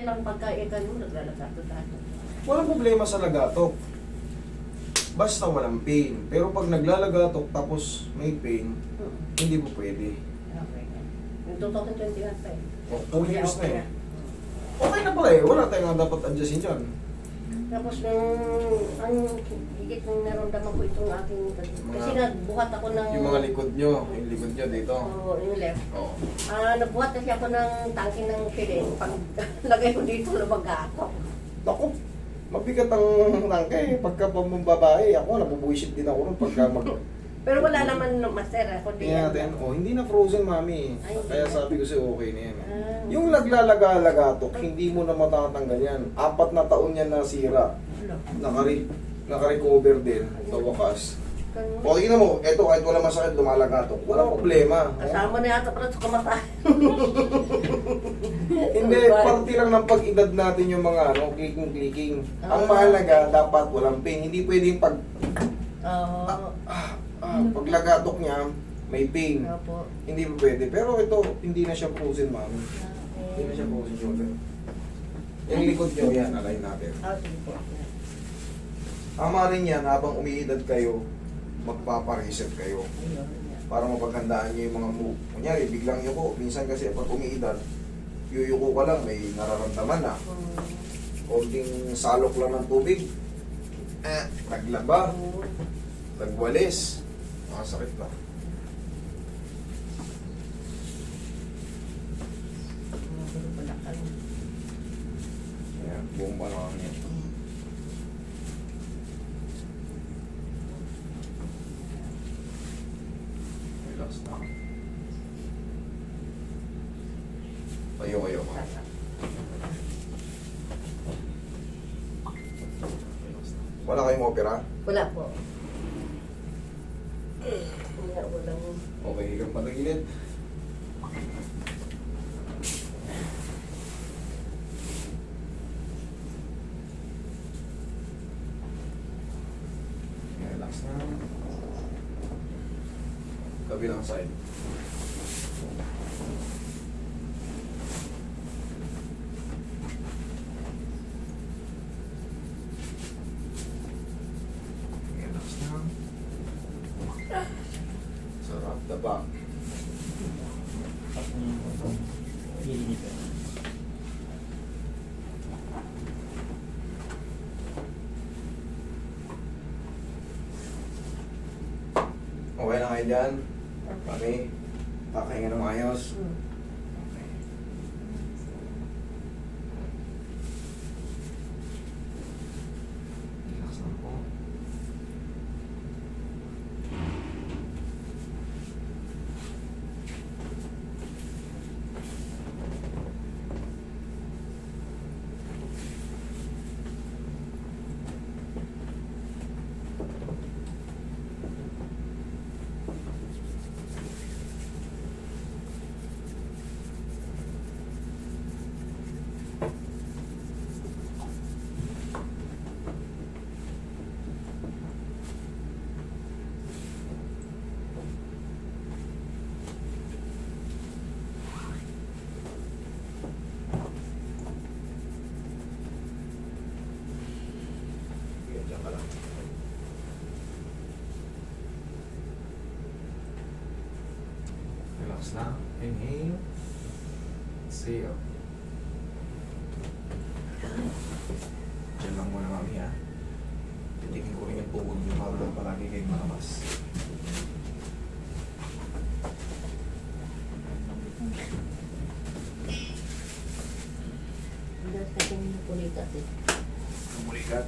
Kailan pagka ikan mo, naglalagato tayo. Walang problema sa lagatok. Basta walang pain. Pero pag naglalagatok tapos may pain, Hmm. hindi mo pwede. Okay. Yung 2021 pa eh. O, two years na eh. Okay na pala eh. Wala tayong dapat adjustin dyan. Tapos nung, ang higit nung naramdaman ko itong aking, kasi Mga- nagbuhat ako ng, Yung mga likod nyo, yung likod nyo dito. Oo, yung left. Oo. Ah, nagbuhat kasi ako ng tangke ng silin. Pag lagay ko dito, lumagatok. Naku, mabigat ang tangke. Pagka pambabae, ako nabubuisit din ako nun pagka mag... Pero wala naman no, master, ako di. Tingnan natin. Oh, hindi na frozen, mami. Ay, hindi Kaya na. sabi ko sa'yo, okay na yan. eh. Ah. Yung naglalaga-lagatok, hindi mo na matatanggal yan. Apat na taon yan nasira. Ano? Nakari naka-recover din sa wakas. Ganun. O, tingnan mo, eto kahit wala masakit, lumalagatok. Walang problema. Kasama na yata pala sa kamatay. Hindi, parte lang ng pag-edad natin yung mga ano, clicking-clicking. Ang Ah. mahalaga, dapat walang pain. Hindi pwedeng pag, Oo. ah, ah, pag lagatok niya, may pain. Opo. Hindi pa pwede. Pero ito, hindi na siya frozen, ma'am. Hindi na siya frozen shoulder. Yung likod nyo, yan, align natin. Ah, sige po. Tama rin yan, habang umiidad kayo, magpapareset kayo. Para mapaghandaan nyo yung mga move. Kunyari, biglang yuko. Minsan kasi pag umiidad, yuyuko ka lang, may nararamdaman na. Konting salok lang ng tubig. Eh, naglaba, nagwalis. Ka. Mga balakal. Ayan, buong pa lang yan. Relax na. Tayo kayo. Na. Wala kayong opera? Wala po. Wala, walang... Okay, higang patagilid. Relax na. Kabilang side. Relax na. Sarap taba. Okay na kayo dyan? Kami, kakahinga ng maayos. Hmm. Okay. Relax lang po. Sige, dyan ka lang. Relax na. Inhale. Exhale. Diyan lang muna mami ha. Titikin ko rin yung tuhod niyo para palagi kayong malamas. Hindi kasi yung pulikat eh. Kumulikat.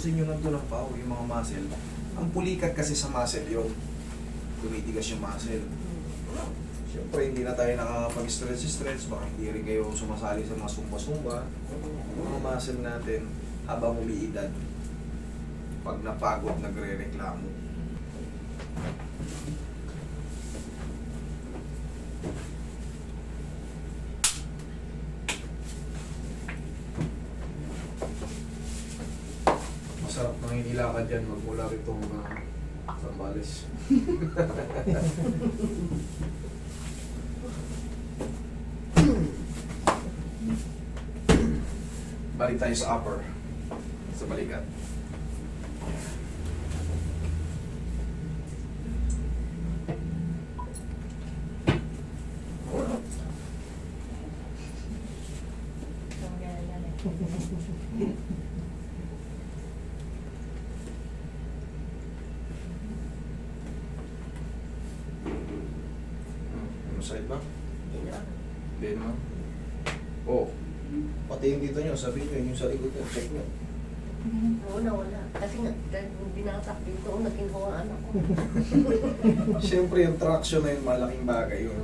Tusin nyo lang ito ng pao, yung mga muscle. Ang pulikat kasi sa muscle yung tumitigas yung muscle. Siyempre, hindi na tayo nakakapag-stretch-stretch. Baka hindi rin kayo sumasali sa mga sumba-sumba. Yung mga muscle natin, habang umiidad, pag napagod, nagre-reklamo. Masarap nang inilakad yan, magmula rito mga Sambales. Balik tayo sa upper. Sa balikat. Side ba? Hindi naman. Oh. Pati yung dito nyo, sabihin nyo, yung sa likod nyo, check nyo. Wala, wala. Kasi nga, dahil binatak dito, ang anak ko. Siyempre yung traction na yun, malaking bagay yun.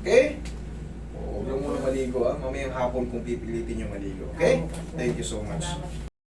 Okay? Oh, huwag lang muna maligo ah. Mamayang hapon kung pipilitin yung maligo. Okay? Thank you so much. Salamat.